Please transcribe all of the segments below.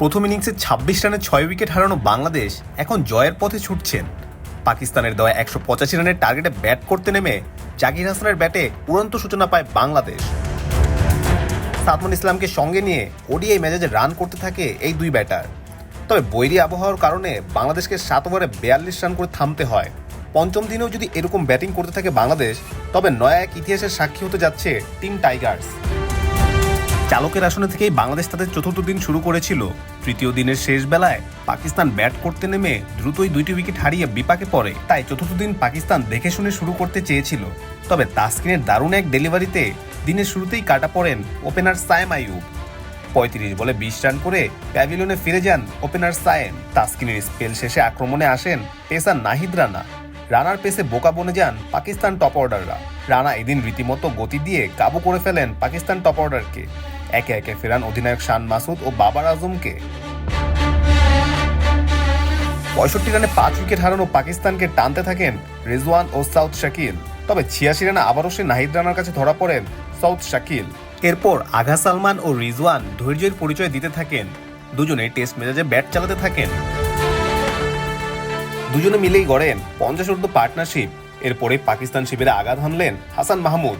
প্রথম ইনিংসে ছাব্বিশ রানে ছয় উইকেট হারানো বাংলাদেশ এখন জয়ের পথে ছুটছেন। পাকিস্তানের দেওয়া একশো পঁচাশি রানের টার্গেটে ব্যাট করতে নেমে জাকির হাসানের ব্যাটে উড়ন্ত সূচনা পায় বাংলাদেশ। সাদমান ইসলামকে সঙ্গে নিয়ে ওডিআই ম্যাচে রান করতে থাকে এই দুই ব্যাটার। তবে বৈরী আবহাওয়ার কারণে বাংলাদেশকে সাত ওভারে বিয়াল্লিশ রান করে থামতে হয়। পঞ্চম দিনেও যদি এরকম ব্যাটিং করতে থাকে বাংলাদেশ, তবে নয়া এক ইতিহাসের সাক্ষী হতে যাচ্ছে টিম টাইগার্স। চালকের আসনে থেকেই বাংলাদেশ তাদের চতুর্থ দিন শুরু করেছিল। তৃতীয় দিনের শেষ বেলায় পাকিস্তান ব্যাট করতে নেমে দ্রুতই দুইটি উইকেট হারিয়ে বিপাকে পড়ে, তাই চতুর্থ দিন পাকিস্তান দেখে শুনে শুরু করতে চেয়েছিল। তবে তাসকিনের দারুণ এক ডেলিভারিতে দিনের শুরুতেই কাটা পড়েন ওপেনার সায়েম আইয়ুব। পঁয়ত্রিশ বলে বিশ রান করে প্যাভিলিয়নে ফিরে যান ওপেনার সায়েম। তাসকিনের স্পেল শেষে আক্রমণে আসেন পেসার নাহিদ রানা। রানার পেসে বোকা বনে যান পাকিস্তান টপ অর্ডাররা। রানা এদিন রীতিমতো গতি দিয়ে কাবু করে ফেলেন পাকিস্তান টপ অর্ডারকে। একে একে ফেরান অধিনায়ক শান মাসুদ ও বাবার আজমকে। পঁয়ষট্টি রানে পাঁচ উইকেট হারানো পাকিস্তানকে টানতে থাকেন রিজওয়ান ও সাউথ শাকিল। তবে ছিয়াশি রানে আবারও সে নাহিদ রানার কাছে ধরা পড়েন সাউথ শাকিল। এরপর আঘা সালমান ও রিজওয়ান ধৈর্যের পরিচয় দিতে থাকেন। দুজনে টেস্ট মেজাজে ব্যাট চালাতে থাকেন। দুজনে মিলেই গড়েন পঞ্চাশ পার্টনারশিপ। এরপরে পাকিস্তান শিবিরে আঘাত হানলেন হাসান মাহমুদ।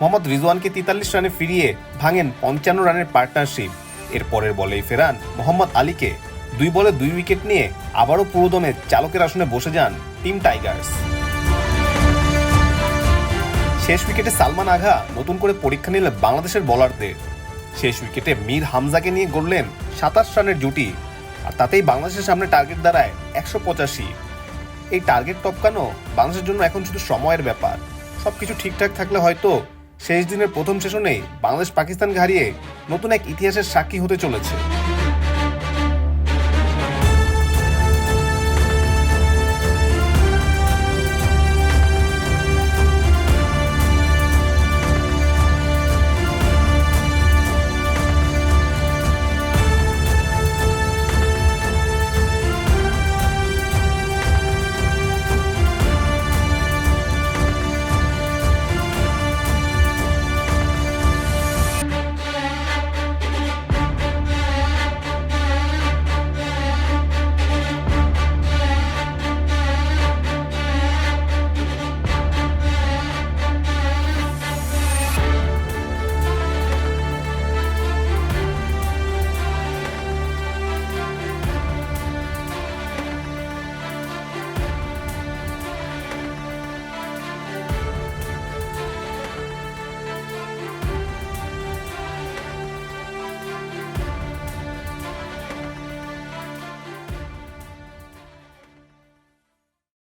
মোহাম্মদ রিজওয়ানকে তেতাল্লিশ রানে ফিরিয়ে ভাঙেন পঞ্চান্ন রানের পার্টনারশিপ। এরপরের বলেই ফেরান মোহাম্মদ আলীকে। দুই বলে দুই উইকেট নিয়ে আবারও পুরোদমে চালকের আসনে বসে যান টিম টাইগার্স। শেষ উইকেটে সালমান আঘা নতুন করে পরীক্ষা নিলেন বাংলাদেশের বোলারদের। শেষ উইকেটে মীর হামজাকে নিয়ে গড়লেন সাতাশ রানের জুটি, আর তাতেই বাংলাদেশের সামনে টার্গেট দাঁড়ায় একশো পঁচাশি। এই টার্গেট টপকানো বাংলাদেশের জন্য এখন শুধু সময়ের ব্যাপার। সবকিছু ঠিকঠাক থাকলে হয়তো শেষ দিনের প্রথম সেশনেই বাংলাদেশ পাকিস্তানকে হারিয়ে নতুন এক ইতিহাসের সাক্ষী হতে চলেছে।